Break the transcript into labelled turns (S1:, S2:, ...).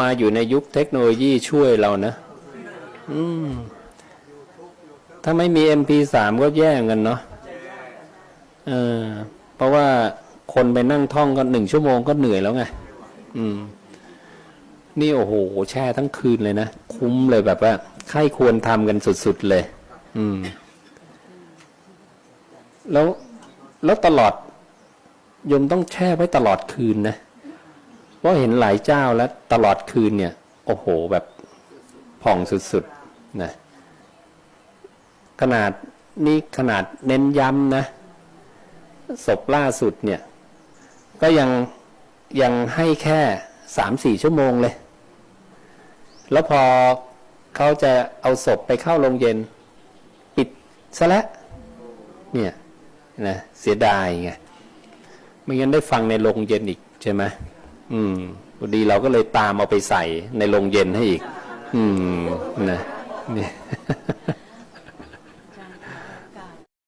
S1: มาอยู่ในยุคเทคโนโลยีช่วยเรานะ อืม ถ้าไม่มี MP3 ก็แย่เหมือนกันเนาะเออ เพราะว่าคนไปนั่งท่องก็หนึ่งชั่วโมงก็เหนื่อยแล้วไง อืม นี่โอ้โห แช่ทั้งคืนเลยนะ คุ้มเลยแบบว่าใครควรทำกันสุด ๆ เลย อืม แล้ว แล้วตลอดยมต้องแช่ไว้ตลอดคืนนะ เพราะเห็นหลายเจ้าแล้วตลอดคืนเนี่ย โอ้โหแบบผ่องสุดๆนะขนาดนี่ขนาดเน้นย้ำนะศพล่าสุดเนี่ย ก็ยังยังให้แค่สามสี่ชั่วโมงเลย แล้วพอเขาจะเอาศพไปเข้าโรงเย็น ปิดซะแล้วเนี่ยนะเสียดายไงไม่งั้นได้ฟังในโรงเย็นอีกใช่ไหม อืมพอดีเราก็เลยตามเอาไปใส่ในโรงเย็นให้อีก อืมนะเนี่ย